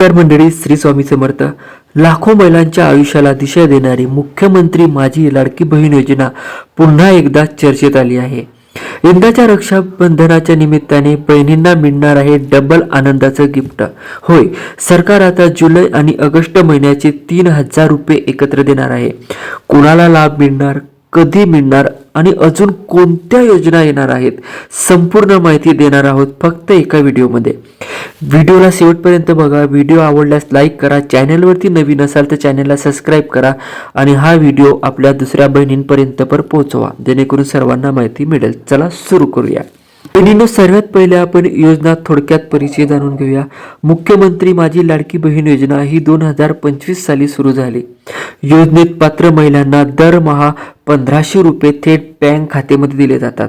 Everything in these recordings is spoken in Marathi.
नमस्कार मंडळी श्री स्वामी समर्थ. लाखो महिलांच्या आयुष्याला दिशा देणारी मुख्यमंत्री माझी लाडकी बहीण योजना पुन्हा एकदा चर्चेत आली आहे. यंदाच्या रक्षाबंधनाच्या निमित्ताने बहिणींना मिळणार आहे डबल आनंदाचं गिफ्ट होय सरकार आता जुलै आणि ऑगस्ट महिन्याचे तीन हजार रुपये एकत्र देणार आहे. कोणाला लाभ मिळणार कधी मिळणार आणि अजून कोणत्या योजना येणार आहेत संपूर्ण माहिती देणार आहोत फक्त एका व्हिडिओमध्ये. व्हिडिओला शेवटपर्यंत बघा व्हिडिओ आवडल्यास लाईक करा चॅनलवरती नवीन असाल तर चॅनलला सबस्क्राईब करा आणि हा व्हिडिओ आपल्या दुसऱ्या बहिणींपर्यंत पण पोहोचवा जेणेकरून सर्वांना माहिती मिळेल. चला सुरू करूया. बहिणींनो सर्वात पहिले आपण योजना थोडक्यात परिचय जाणून घेऊया. मुख्यमंत्री माझी लाडकी बहीण योजना ही दोन हजार पंचवीस साली सुरू झाली. योजनेत पात्र महिलांना दरमहा पंधराशे रुपये थेट बँक खात्यामध्ये दिले जातात.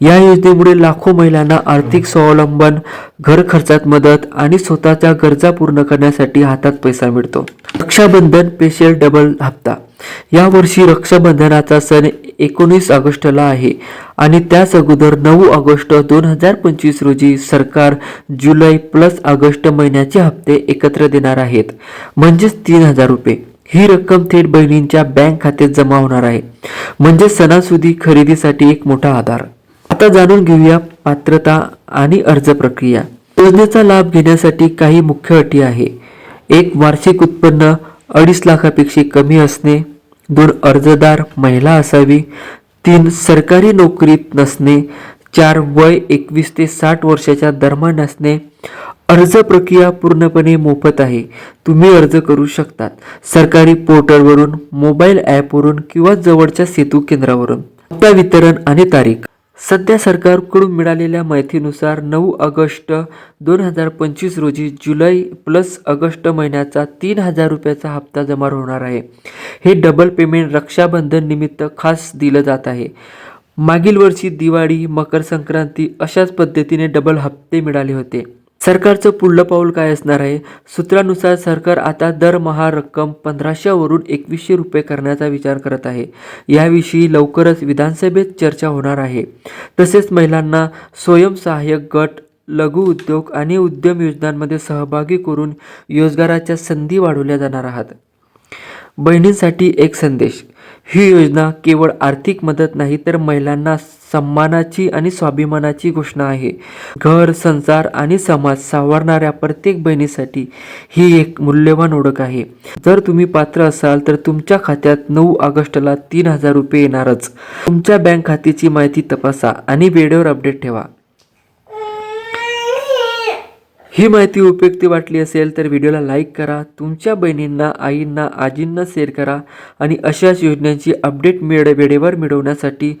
या योजनेमुळे लाखो महिलांना आर्थिक स्वावलंबन घर खर्चात मदत आणि स्वतःच्या गरजा पूर्ण करण्यासाठी हातात पैसा मिळतो. रक्षाबंधन स्पेशल डबल हप्ता. यावर्षी रक्षाबंधनाचा सण एकोणीस ऑगस्टला आहे. आणि त्याच अगोदर नऊ ऑगस्ट दोन हजार पंचवीस रोजी सरकार जुलै प्लस ऑगस्ट महिन्याचे हप्ते एकत्र देणार आहेत. म्हणजेच तीन हजार रुपये. ही रक्कम थेट बहिणींच्या बँक खात्यात जमा होणार आहे. म्हणजे सणासुदी खरेदीसाठी एक मोठा आधार. आता जाणून घेऊया पात्रता आणि अर्ज प्रक्रिया. योजनेचा लाभ घेण्यासाठी काही मुख्य अटी आहे. एक वार्षिक उत्पन्न अडीच लाखापेक्षा कमी असणे दोन अर्जदार महिला असावी तीन सरकारी नोकरीत नसणे चार वय एकवीस ते साठ वर्षाच्या दरम्यान असणे. अर्ज प्रक्रिया पूर्णपणे मोफत आहे. तुम्ही अर्ज करू शकतात. सरकारी पोर्टलवरून मोबाईल ॲपवरून किंवा जवळच्या सेतू केंद्रावरून. हप्ता वितरण आणि तारीख. सध्या सरकारकडून मिळालेल्या माहितीनुसार नऊ ऑगस्ट दोन हजार पंचवीस रोजी जुलै प्लस ऑगस्ट महिन्याचा तीन हजार रुपयाचा हप्ता जमा होणार आहे. हे डबल पेमेंट रक्षाबंधन निमित्त खास दिलं जात आहे. मागील वर्षी दिवाळी मकर संक्रांती अशाच पद्धतीने डबल हप्ते मिळाले होते. सरकारचं पुढलं पाऊल काय असणार आहे? सूत्रानुसार सरकार आता दरमहा रक्कम पंधराशेवरून एकवीसशे रुपये करण्याचा विचार करत आहे. याविषयी लवकरच विधानसभेत चर्चा होणार आहे. तसेच महिलांना स्वयंसहाय्यक गट लघु उद्योग आणि उद्यम योजनांमध्ये सहभागी करून रोजगाराच्या संधी वाढवल्या जाणार आहात. बहिणींसाठी एक संदेश. ही योजना केवळ आर्थिक मदत नाही तर महिलांना सन्मानाची आणि स्वाभिमानाची घोषणा आहे. घर संसार आणि समाज सावरणाऱ्या प्रत्येक बहिणीसाठी ही एक मूल्यवान ओळख आहे. जर तुम्ही पात्र असाल तर तुमच्या खात्यात नऊ ऑगस्टला तीन हजार रुपये येणारच. तुमच्या बँक खात्याची माहिती तपासा आणि वेळेवर अपडेट ठेवा. ही माहिती उपयुक्त वाटली असेल तर व्हिडिओला लाईक करा तुमच्या बहिणींना आईंना आजींना शेअर करा आणि अशाच योजनांची अपडेट मिळ वेळेवर मिळवण्यासाठी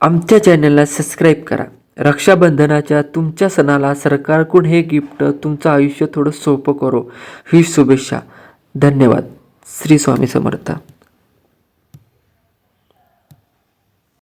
आमच्या चॅनलला सबस्क्राईब करा. रक्षाबंधनाच्या तुमच्या सणाला सरकारकडून हे गिफ्ट तुमचं आयुष्य थोडं सोपं करो. ही शुभेच्छा. धन्यवाद. श्री स्वामी समर्थ.